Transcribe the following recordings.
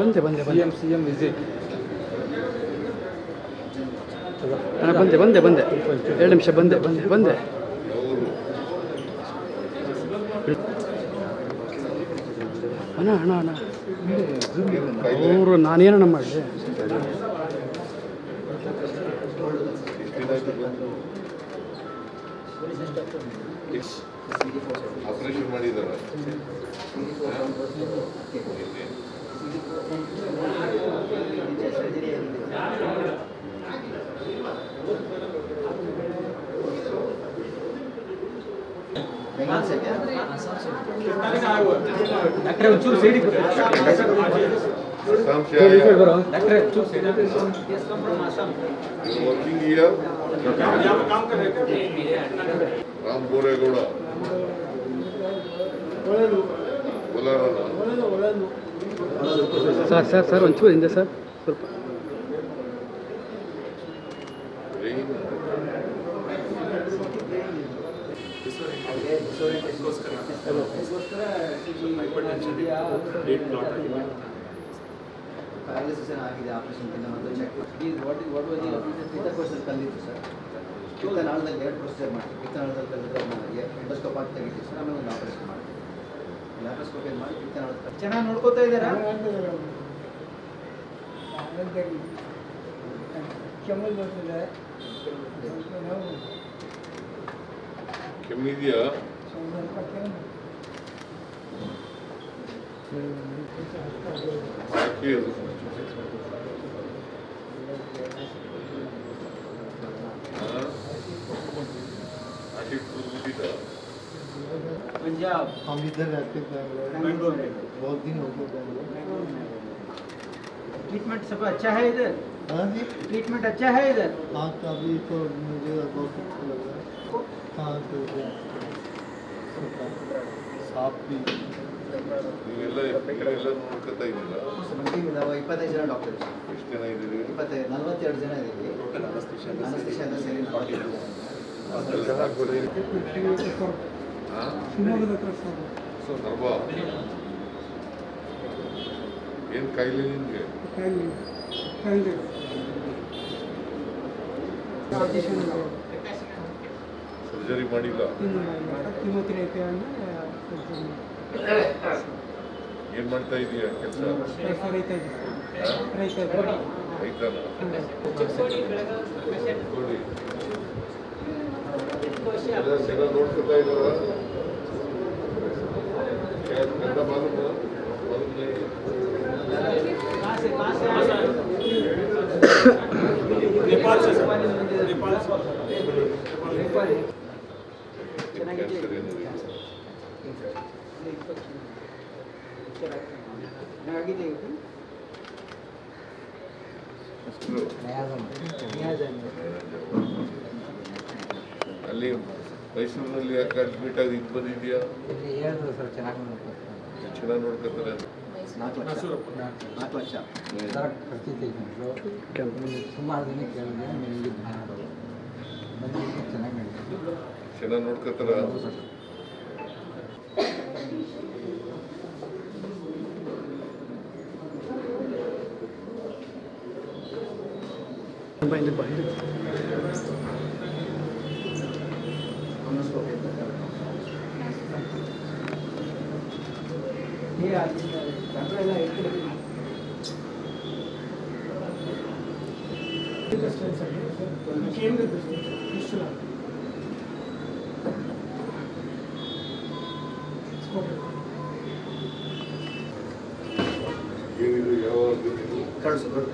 ಬಂದೆ ಬಂದೆ ಸಿ ಬಂದೆ. ಎಂ ಸಿ ಎಂ ವಿಸಿಟ್ ಅಣ್ಣ ಬಂದೆ ಬಂದೆ ಬಂದೆ. ಎರಡು ನಿಮಿಷ ಬಂದೆ ಬಂದೆ ಬಂದೆ. ಅಣ್ಣ ಅಣ್ಣ ಅಣ್ಣ. ಅವರು ನಾನೇನಣ್ಣ ಮಾಡಿದೆ? ಆಪರೇಷನ್ ಮಾಡಿದಾರ ಡಾಕ್ಟ್ರೆ ಒಂಚೂರು ಸೈಡಿಗೆ ದತ್ತಾಂಶ ಡಾಕ್ಟ್ರೆ ಒಂಚೂರು ಸೈಡಿಗೆ working year Ram Boregowda ಕೋಲಾರನ sir sir sir, ಒಂಚೂರು ಹಿಂದೆ, ಸರ್. ಸ್ವಲ್ಪ. ಪ್ಯಾರಾಲಿಸಿಸ್ ಆಗಿದೆ ಆಪರೇಷನ್ ಮೊದಲು ಚೆಕ್ ವಾಟ್ ವಾಟ್ ವಾಸ್ ಪಿತ್ತಕೋಶದಲ್ಲಿ ಕಲಿತು ಸರ್ ಪಿತ್ತನಾಳದಲ್ಲಿ ಎರಡು ಪ್ರೊಸೀಜರ್ ಮಾಡಿ ಪಿತ್ತನಾಳದಲ್ಲಿ ಕಲ್ಲಿದ್ರೆ ಎಂಡೋಸ್ಕೋಪ್ ಆಗಿ ತೆಗಿತೀವಿ, ಸರ್. ಆಮೇಲೆ ಒಂದು ಆಪರೇಷನ್ ಮಾಡಿ ಲ್ಯಾಪ್ರೋಸ್ಕೋಪ್ ಏನು ಮಾಡಿ ಪಿತ್ತನಾಳದ ಚೆನ್ನಾಗಿ ನೋಡ್ಕೋತಾ ಇದ್ದಾರಾ? ಕೆಮ್ಮಲ್ ಬರ್ತದೆ. ಕೆಮ್ಮಿದೆಯಾ? ಯಾಕೆ ಕೂತ್ಬಿಟ್ಟಿದ್ದ ಪಂಜಾಬ್ हम इधर रहते बैंगलोर बहुत दिन हो गए बैंगलोर ट्रीटमेंट सब अच्छा है इधर हाँ जी ट्रीटमेंट अच्छा है इधर हाँ तो अभी तो मुझे बहुत अच्छा लग रहा है हाँ तो साफ भी ನೀವೆಲ್ಲ ನೀವೆಲ್ಲ ನೋಡ್ಕೊತಾ ಇದ್ದೀರಾ ಇಪ್ಪತ್ತೈದು ಜನ ಡಾಕ್ಟರ್ ಎಷ್ಟು ಜನ ಇದ್ದೀರಿ ಇಪ್ಪತ್ತೈದು ನಲ್ವತ್ತೆರಡು ಜನ ಇದ್ದೀವಿ ಅನಸ್ತಿಷಿಯಾ ಎಲ್ಲ ಸೇರಿ ಕೊಟ್ಟಿದ್ದೀವಿ ಹಾ? ಶಿವಮೊಗ್ಗದ ಹತ್ರ ಸರ್ ಸೊ ನರ್ಬಾ ಏನು ಕಾಯಿಲೆ ನಿಮಗೆ ಕಾಯಿಲೆ ಕಾಯಿಲೆ ಸರ್ಜರಿ ಮಾಡಿಲ್ಲ? ಕಿಮೋಥೆರಪಿ ಏನ್ ಮಾಡ್ತಾ ಇದೀಯ ಕೆಲಸ? ರೈತ ಇದೆ ರೈತ ಇದೆ ರೈತನ ನೋಡಿ ಎಲ್ಲ ಜನ ನೋಡ್ಕೊತಾ ಇದಾರ ಗಂಡ ಮಾಲೂಮ ಮಾಲೂಮ್ ನಹೀ. ಕ್ಯಾನ್ಸರ್ ಏನಿದೆ ಹೆಸರು ಅಲ್ಲಿ ಮೈಸೂರಿನಲ್ಲಿ ಯಾಕೆ ಅಡ್ಮಿಟ್ ಆಗಿ ಇದು ಬಂದಿದ್ಯಾ? ಹೇಳಿದ್ರು ಸರ್ ಚೆನ್ನಾಗಿ ನೋಡ್ಕೊತಾರೆ ಚೆನ್ನಾಗಿ ನೋಡ್ಕೊತಾರೆ ನಾಲ್ಕು ಲಕ್ಷ. ನಾಲ್ಕು ಲಕ್ಷ. ಖರ್ಚು ತೆಗೆದು ಸುಮಾರು ದಿನ ಕೇಳಿದೆ ನಿಮಗೆ ಬಂದು ಚೆನ್ನಾಗಿ ನಡೀತದೆ. ಚೆನ್ನಾಗಿ ನೋಡ್ಕೊತಾರ ಬಾ ಹಿಂದೆ ಬಾ ಹಿಂದೆ ಕೇಂದ್ರ ಏನಿದು ಯಾವಾಗ ನೀವು ಕಳಿಸು ದೊಡ್ಡ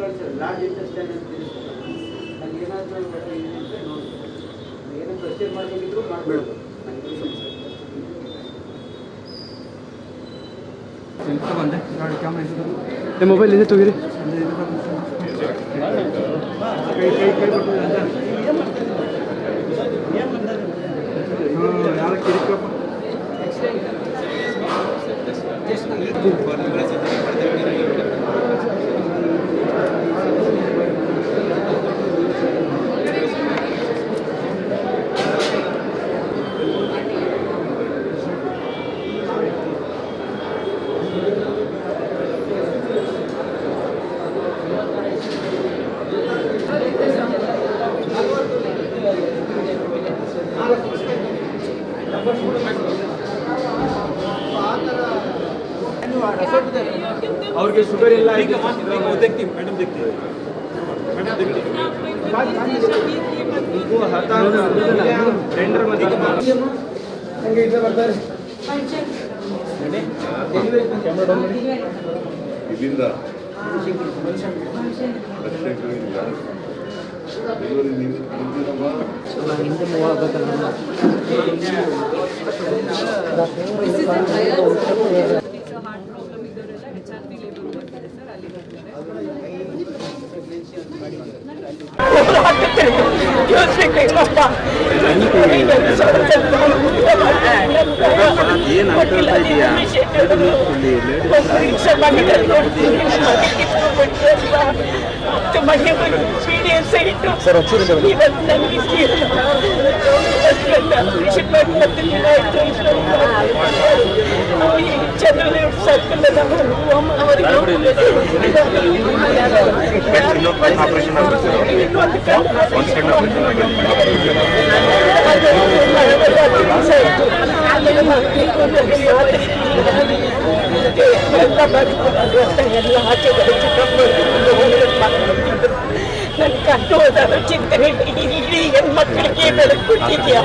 ಕಳಿಸು ಲಾರ್ಜ್ ಇಂಟೆಸ್ಟೈನ್ ಅಂತ ಅಲ್ಲಿ ಏನಾದರೂ ನೋಡಿ ಏನೋ ಪ್ರೊಸೀಜರ್ ಮಾಡಬೇಕಿದ್ರು ಮಾಡಬೇಡ ಬಂದೆ ಗಾಡಿ ಕ್ಯಾಮ್ರಾ ನಿಮ್ಮ ಮೊಬೈಲ್ ಇದೆ ತೆಗೀರಿ. ಯಾರು ಕಿರಿಕಪ್ಪ ಅವ್ರಿಗೆ ಶುಗರ್ ಎಲ್ಲ ಈಗ ಮೇಡಮ್ ತೆಗ್ತೀವಿ ಮೇಡಮ್ ಟೆಂಡರ್ ಇದೆ ಬರ್ತಾರೆ. ಇಲ್ಲಿಂದ ನಿಂತಿರಮ್ಮ ಹಿಂದೆ ಮೂವ್ ಆಗ್ಬೇಕಲ್ಲ ಸೊ ಹಾರ್ಟ್ ಪ್ರಾಬ್ಲಮ್ ಇದ್ದವರೆಲ್ಲ ಎಚ್ ಆರ್ ಪಿ ಲೇಬರ್ ಬರ್ತಾರೆ ಸರ್ ಅಲ್ಲಿ ಬರ್ತಾರೆ ಸರ್ ಒಂಚೂರು ನನ್ನ ಕಂಡು ಹೋದಾಗ ಚಿಂತನೆ ಇಡೀ ಹೆಣ್ಮಕ್ಳಿಗೆ ಬೆಳಕೊಟ್ಟಿದ್ಯಾ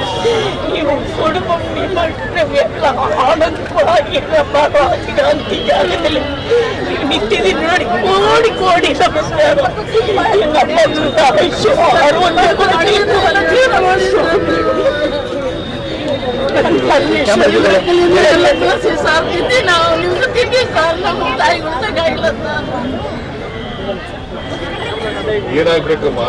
ನೀವು ಕುಟುಂಬ ನಿಮ್ಮೆಲ್ಲ ಆನಂದವಾಗಿ ನಮ್ಮ ಕ್ರಾಂತಿ ಜಾಗದಲ್ಲಿ ನೀವು ನಿಂತಿದ್ದೀರಿ ನೋಡಿ ಕೋಡಿ ಕೋಡಿ ನಮಸ್ಕಾರ ನಮ್ಮ ಆಯುಷ್ಯ ಅರವತ್ತು ಸರ್ ತಿಂದಿ ನಾವು ನಿಮ್ಗೆ ತಿಂದಿ ಸರ್ ನಮ್ಮ ತಾಯಿ ಗೊತ್ತಾಗಿಲ್ಲ ಸರ್ ಏನಾಗ್ಬೇಕಮ್ಮ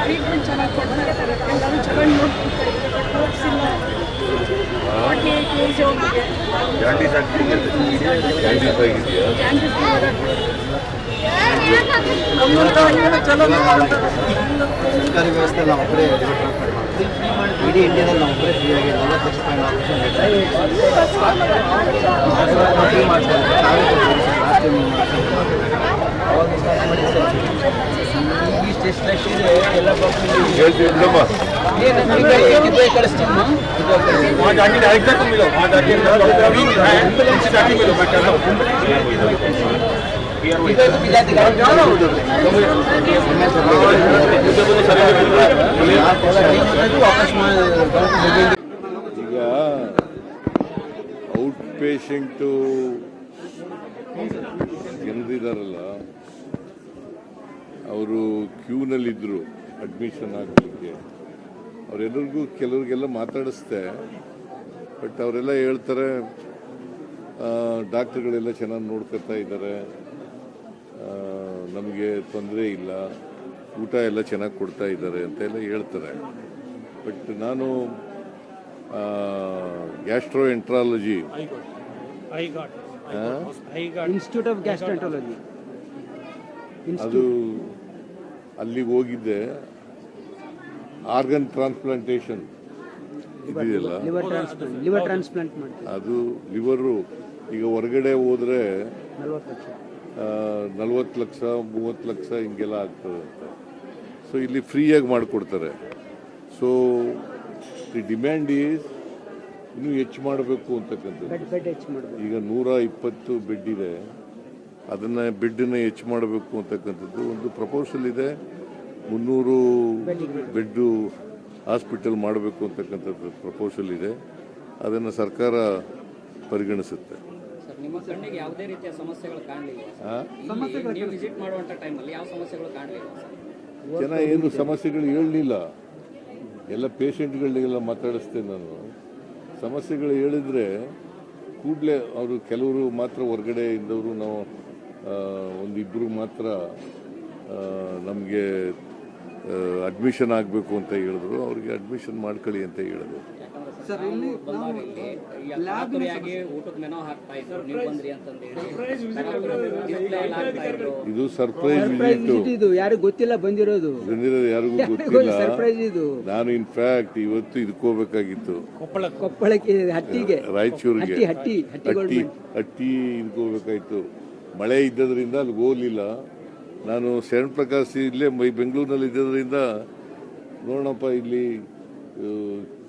ಟ್ರೀಟ್ಮೆಂಟ್ ಚೆನ್ನಾಗಿ ಕೊಡ್ತಾರೆ ಎಲ್ಲರೂ ಚೆನ್ನಾಗಿ ನೋಡ್ಕೊತಾರೆ ಫಾರ್ಟಿ ಏಯ್ಟ್ ಏಜ್ ಅವ್ರಿಗೆ ಜಾಂಡೀಸ್ ಆಗ್ತಿದೆಯಾ ಜಾಂಡೀಸ್ ಆಗಿದೆಯಾ ಸರ್ಕಾರಿ ವ್ಯವಸ್ಥೆ ನಾವು ಒಬ್ಬರೇ ಲಿವರ್ ಟ್ರಾನ್ಸ್ಪ್ಲಾಂಟ್ ಮಾಡ್ತೀವಿ ಇಡೀ ಇಂಡಿಯಾದಲ್ಲಿ ನಾವು ಒಬ್ಬರೇ ಫ್ರೀಯಾಗಿ ನಲವತ್ತು ಲಕ್ಷ ರೂಪಾಯಿ ಆಪರೇಷನ್ ಫ್ರೀ ಮಾಡ್ತಾರೆ ನಾವೇ ಕೊಡ್ತೀವಿ ಸರ್ ಲಾಸ್ಟ್ ಟೈಮ್ ಅವಾಗ ಸ್ಟಾರ್ಟ್ ಮಾಡಿ ಸರ್ ಇಷ್ಟು ಎಷ್ಟು ಲಕ್ಷ ಇದೆ ಎಲ್ಲ ಹೇಳ್ತೀವಿ ಬಿಡಮ್ಮ ಕಳಿಸ್ತೀನಿ वहाँ जाके डायरेक्ट तुम मिलो वहाँ जाके अभी है उनसे जाके मिलो मैं कहता हूँ ವಾಪಸ್ ಮಾಡಿ ಈಗ ಔಟ್ ಪೇಷಂಟು ಜನರಿದಾರಲ್ಲ ಅವರು ಕ್ಯೂನಲ್ಲಿದ್ದರು ಅಡ್ಮಿಷನ್ ಆಗಲಿಕ್ಕೆ. ಅವರೆಲ್ಲರಿಗೂ ಕೆಲವ್ರಿಗೆಲ್ಲ ಮಾತಾಡಿಸ್ದೆ ಬಟ್ ಅವರೆಲ್ಲ ಹೇಳ್ತಾರೆ ಡಾಕ್ಟ್ರುಗಳೆಲ್ಲ ಚೆನ್ನಾಗಿ ನೋಡ್ಕೊತಾ ಇದ್ದಾರೆ ನಮಗೆ ತೊಂದರೆ ಇಲ್ಲ. ಊಟ ಎಲ್ಲ ಚೆನ್ನಾಗಿ ಕೊಡ್ತಾ ಇದ್ದಾರೆ ಅಂತ ಎಲ್ಲ ಹೇಳ್ತಾರೆ. ಬಟ್ ನಾನು ಗ್ಯಾಸ್ಟ್ರೋ ಎಂಟ್ರಾಲಜಿ ಇನ್ಸ್ಟಿಟ್ಯೂಟ್ ಆಫ್ ಅದು ಅಲ್ಲಿಗೆ ಹೋಗಿದ್ದೆ. ಆರ್ಗನ್ ಟ್ರಾನ್ಸ್ಪ್ಲಾಂಟೇಶನ್ ಇದೆಯಲ್ಲ ಲಿವರ್ ಟ್ರಾನ್ಸ್ಪ್ಲಾಂಟ್ ಲಿವರ್ ಟ್ರಾನ್ಸ್ಪ್ಲಾಂಟ್ ಮಾಡ್ತೀವಿ ಅದು ಲಿವರು ಈಗ ಹೊರಗಡೆ ಹೋದ್ರೆ ನಲ್ವತ್ತು ಲಕ್ಷ ಮೂವತ್ತು ಲಕ್ಷ ಹಿಂಗೆಲ್ಲ ಆಗ್ತದೆ ಅಂತ ಸೊ ಇಲ್ಲಿ ಫ್ರೀಯಾಗಿ ಮಾಡಿಕೊಡ್ತಾರೆ. ಸೊ ದಿ ಡಿಮ್ಯಾಂಡ್ ಈಸ್ ಇನ್ನೂ ಹೆಚ್ಚು ಮಾಡಬೇಕು ಅಂತಕ್ಕಂಥದ್ದು. ಈಗ ನೂರ ಇಪ್ಪತ್ತು ಬೆಡ್ ಇದೆ. ಅದನ್ನು ಬೆಡ್ಡನ್ನ ಹೆಚ್ಚು ಮಾಡಬೇಕು ಅಂತಕ್ಕಂಥದ್ದು ಒಂದು ಪ್ರಪೋಸಲ್ ಇದೆ. ಮುನ್ನೂರು ಬೆಡ್ಡು ಹಾಸ್ಪಿಟಲ್ ಮಾಡಬೇಕು ಅಂತಕ್ಕಂಥದ್ದು ಪ್ರಪೋಸಲ್ ಇದೆ. ಅದನ್ನು ಸರ್ಕಾರ ಪರಿಗಣಿಸುತ್ತೆ. ನಿಮ್ಮ ಕಣ್ಣಿಗೆ ಯಾವುದೇ ರೀತಿಯ ಸಮಸ್ಯೆಗಳು ಕಾಣಲಿಲ್ಲ? ನೀವು ವಿಸಿಟ್ ಮಾಡುವಂತ ಟೈಮಲ್ಲಿ ಯಾವ ಸಮಸ್ಯೆಗಳು ಕಾಣಲಿಲ್ಲ ಜನ ಏನು ಸಮಸ್ಯೆಗಳು ಹೇಳಲಿಲ್ಲ. ಎಲ್ಲ ಪೇಷಂಟ್ಗಳಿಗೆಲ್ಲ ಮಾತಾಡಿಸ್ತೇನೆ ನಾನು. ಸಮಸ್ಯೆಗಳು ಹೇಳಿದ್ರೆ ಕೂಡಲೇ ಅವರು ಕೆಲವರು ಮಾತ್ರ ಹೊರಗಡೆ ಇದ್ದವರು ನಾವು ಒಂದಿಬ್ಬರು ಮಾತ್ರ ನಮಗೆ ಅಡ್ಮಿಷನ್ ಆಗಬೇಕು ಅಂತ ಹೇಳಿದ್ರು. ಅವ್ರಿಗೆ ಅಡ್ಮಿಷನ್ ಮಾಡ್ಕೊಳ್ಳಿ ಅಂತ ಹೇಳಿದ್ರು. ಸರ್ ಇಲ್ಲಿ ಊಟಕ್ಕೆ ಮೆನೋ ಹಾಕ್ತಾ ಇದ್ರು. ನೀವು ಬಂದ್ರಿ ಅಂತಂದೇಳಿ ಇದು. ಸರ್ಪ್ರೈಸ್ ವಿಸಿಟ್ ಇದು ಯಾರಿಗೂ ಗೊತ್ತಿಲ್ಲ ಬಂದಿರೋದು. ಬಂದಿರೋದು ಯಾರಿಗೂ ಗೊತ್ತಿಲ್ಲ. ಸರ್ಪ್ರೈಸ್ ಇದು. ನಾನು ಇನ್ಫ್ಯಾಕ್ಟ್ ಇವತ್ತು ಇದಕ್ಕೆ ಹೋಗ್ಬೇಕಾಗಿತ್ತು. ಕೊಪ್ಪಳಕ್ಕೆ. ಹಟ್ಟಿಗೆ. ರಾಯಚೂರಿಗೆ. ಹಟ್ಟಿ ಹಟ್ಟಿ ಹಟ್ಟಿ ಇದಕ್ಕೆ ಹೋಗ್ಬೇಕಾಯ್ತು ಮಳೆ ಇದ್ದದ್ರಿಂದ ಅಲ್ಲಿ ಹೋಗ್ಲಿಲ್ಲ. ನಾನು ಶರಣ್ ಪ್ರಕಾಶ್ ಇಲ್ಲೇ ಮೈ ಬೆಂಗಳೂರಿನಲ್ಲಿ ಇದ್ದದ್ರಿಂದ ನೋಡೋಣಪ್ಪ ಇಲ್ಲಿ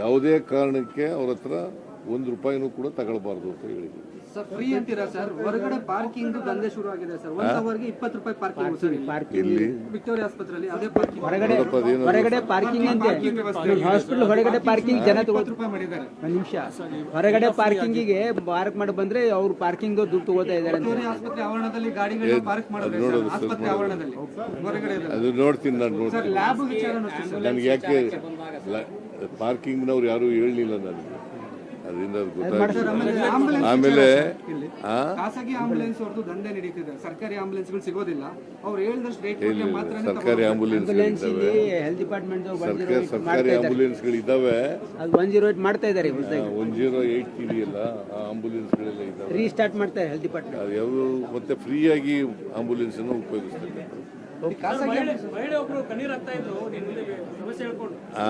ಯಾವುದೇ ಕಾರಣಕ್ಕೆ ಅವ್ರ ಹತ್ರ ಒಂದು ರೂಪಾಯಿನೂ ಕೂಡ ತಗೊಳ್ಬಾರ್ದು ಅಂತ ಹೇಳಿದ್ವಿ ಸರ್ ಫ್ರೀ ಅಂತೀರಾ ಸರ್? ಹೊರಗಡೆ ಪಾರ್ಕಿಂಗ್ ದಂಧೆ ಶುರು ಆಗಿದೆ ಸರ್. ಒಂದ್ ಅವರ್ಗೆ ಇಪ್ಪತ್ತು ರೂಪಾಯಿ ಪಾರ್ಕಿಂಗ್ ಸರ್ ಇಲ್ಲಿ. ಪಾರ್ಕಿಂಗ್ ಇಲ್ಲಿ ವಿಕ್ಟೋರಿಯಾ ಆಸ್ಪತ್ರೆಯಲ್ಲಿ ಅದೇ ಪಾರ್ಕಿಂಗ್ ಹೊರಗಡೆ ನೋಡಪ್ಪ ಅದೇನು ಹೊರಗಡೆ ಪಾರ್ಕಿಂಗ್ ಅಂತೆ. ಹಾಸ್ಪಿಟಲ್ ಹೊರಗಡೆ ಪಾರ್ಕಿಂಗ್ ಜನ ತಗೊಳ್ತಾರೆ ರೂಪಾಯಿ ಮಾಡಿದ್ದಾರೆ. ಒಂದು ನಿಮಿಷ. ಹೊರಗಡೆ ಪಾರ್ಕಿಂಗಿಗೆ ಪಾರ್ಕ್ ಮಾಡಿ ಬಂದ್ರೆ ಅವ್ರು ಪಾರ್ಕಿಂಗ್ ದುಡ್ಡು ತಗೋತಾ ಇದ್ದಾರೆ ಅಂತ. ವಿಕ್ಟೋರಿಯಾ ಆಸ್ಪತ್ರೆ ಆವರಣದಲ್ಲಿ ಗಾಡಿಗಳನ್ನ ಪಾರ್ಕ್ ಮಾಡೋದು ಸರ್ ಆಸ್ಪತ್ರೆ ಆವರಣದಲ್ಲಿ ಹೊರಗಡೆ. ಅದು ನೋಡ್ತೀನಿ ನಾನು ನೋಡ್ತೀನಿ. Lab sir. ನನಗೆ ಯಾಕೆ ಪಾರ್ಕಿಂಗ್ನವ್ರು ಯಾರು ಹೇಳಲಿಲ್ಲ ನನಗೆ. ಅದರಿಂದ ಅದು ಗೊತ್ತಾಗ್ತದೆ ಆಮೇಲೆ ಖಾಸಗಿ ಆಂಬುಲೆನ್ಸ್ ಅವ್ರದ್ದು ದಂಧೆ ನಡೀತಿದೆ. ಸರ್ಕಾರಿ ಆಂಬುಲೆನ್ಸ್ಗಳು ಸಿಗೋದಿಲ್ಲ. ಅವ್ರು ಹೇಳಿದಷ್ಟು ರೇಟ್ ಮಾತ್ರ ಸರ್ಕಾರಿ ಆಂಬುಲೆನ್ಸ್ ಆಂಬುಲೆನ್ಸ್ಗಳಿದ್ದಾವೆ ಹೆಲ್ತ್ ಡಿಪಾರ್ಟ್ಮೆಂಟ್ ಸರ್ಕಾರ ಸರ್ಕಾರಿ ಆಂಬುಲೆನ್ಸ್ಗಳಿದ್ದಾವೆ ಅದು ಒನ್ ಜೀರೋ ಏಟ್ ಮಾಡ್ತಾ ಇದ್ದಾರೆ ಒನ್ ಜೀರೋ ಏಯ್ಟ್ ಇದೆಯಲ್ಲ ಆ ಆಂಬುಲೆನ್ಸ್ಗಳೆಲ್ಲ ಇದ್ದಾವೆ. ರೀಸ್ಟಾರ್ಟ್ ಮಾಡ್ತಾರೆ ಹೆಲ್ತ್ ಡಿಪಾರ್ಟ್ಮೆಂಟ್ ಅದು ಯಾವ ಮತ್ತೆ ಫ್ರೀಯಾಗಿ ಆಂಬುಲೆನ್ಸ್ ಅನ್ನು ಉಪಯೋಗಿಸ್ತಾರೆ. ಆ?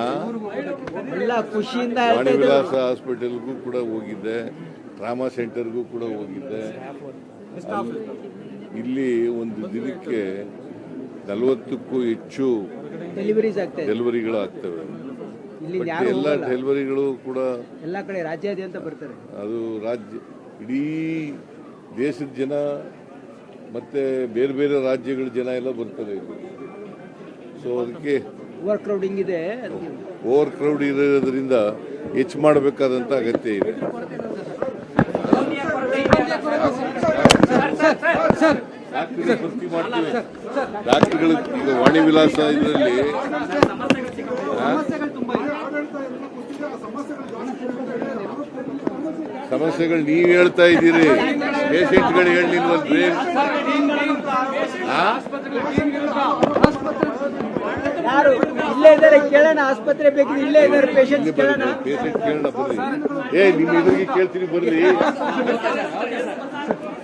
ಎಲ್ಲ ಖುಷಿಯಿಂದ ವಾಣಿ ವಿಲಾಸ ಹಾಸ್ಪಿಟಲ್ಗೂ ಕೂಡ ಹೋಗಿದ್ದೆ. ಟ್ರಾಮಾ ಸೆಂಟರ್ಗೂ ಕೂಡ ಹೋಗಿದ್ದೆ. ಇಲ್ಲಿ ಒಂದು ದಿನಕ್ಕೆ ನಲವತ್ತಕ್ಕೂ ಹೆಚ್ಚು ಡೆಲಿವರಿಗಳು ಆಗ್ತವೆ. ಎಲ್ಲ ಡೆಲಿವರಿಗಳು ಕೂಡ ಎಲ್ಲ ಕಡೆ ರಾಜ್ಯಾದ್ಯಂತ ಬರ್ತಾರೆ. ಅದು ರಾಜ್ಯ ಇಡೀ ದೇಶದ ಜನ ಮತ್ತೆ ಬೇರೆ ಬೇರೆ ರಾಜ್ಯಗಳ ಜನ ಎಲ್ಲ ಬರ್ತಾರೆ ಇಲ್ಲಿ. ಸೊ ಅದಕ್ಕೆ ಓವರ್ ಕ್ರೌಡಿಂಗ್ ಇದೆ ಓವರ್ ಕ್ರೌಡ್ ಇರೋದ್ರಿಂದ ಹೆಚ್ಚು ಮಾಡಬೇಕಾದಂತ ಅಗತ್ಯ ಇದೆ. ಡಾಕ್ಟ್ರುಗಳು ಈಗ ವಾಣಿ ವಿಲಾಸ ಇದರಲ್ಲಿ ಸಮಸ್ಯೆಗಳು ನೀವು ಹೇಳ್ತಾ ಇದ್ದೀರಿ. ಪೇಷಂಟ್ಗಳು ಹೇಳಿಲ್ವಲ್ರಿ ಯಾರು? ಇಲ್ಲೇ ಇದ್ದಾರೆ ಕೇಳೋಣ. ಆಸ್ಪತ್ರೆ ಬೇಕಿದ್ರೆ ಇಲ್ಲೇ ಇದ್ದಾರೆ ಪೇಷಂಟ್ ಕೇಳೋಣ. ಪೇಷಂಟ್ ಕೇಳೋಣ ಬರ್ರಿ ಏ ನಿಮ್ಮ ಎದುರಿಗೆ ಕೇಳ್ತೀನಿ ಬರ್ರಿ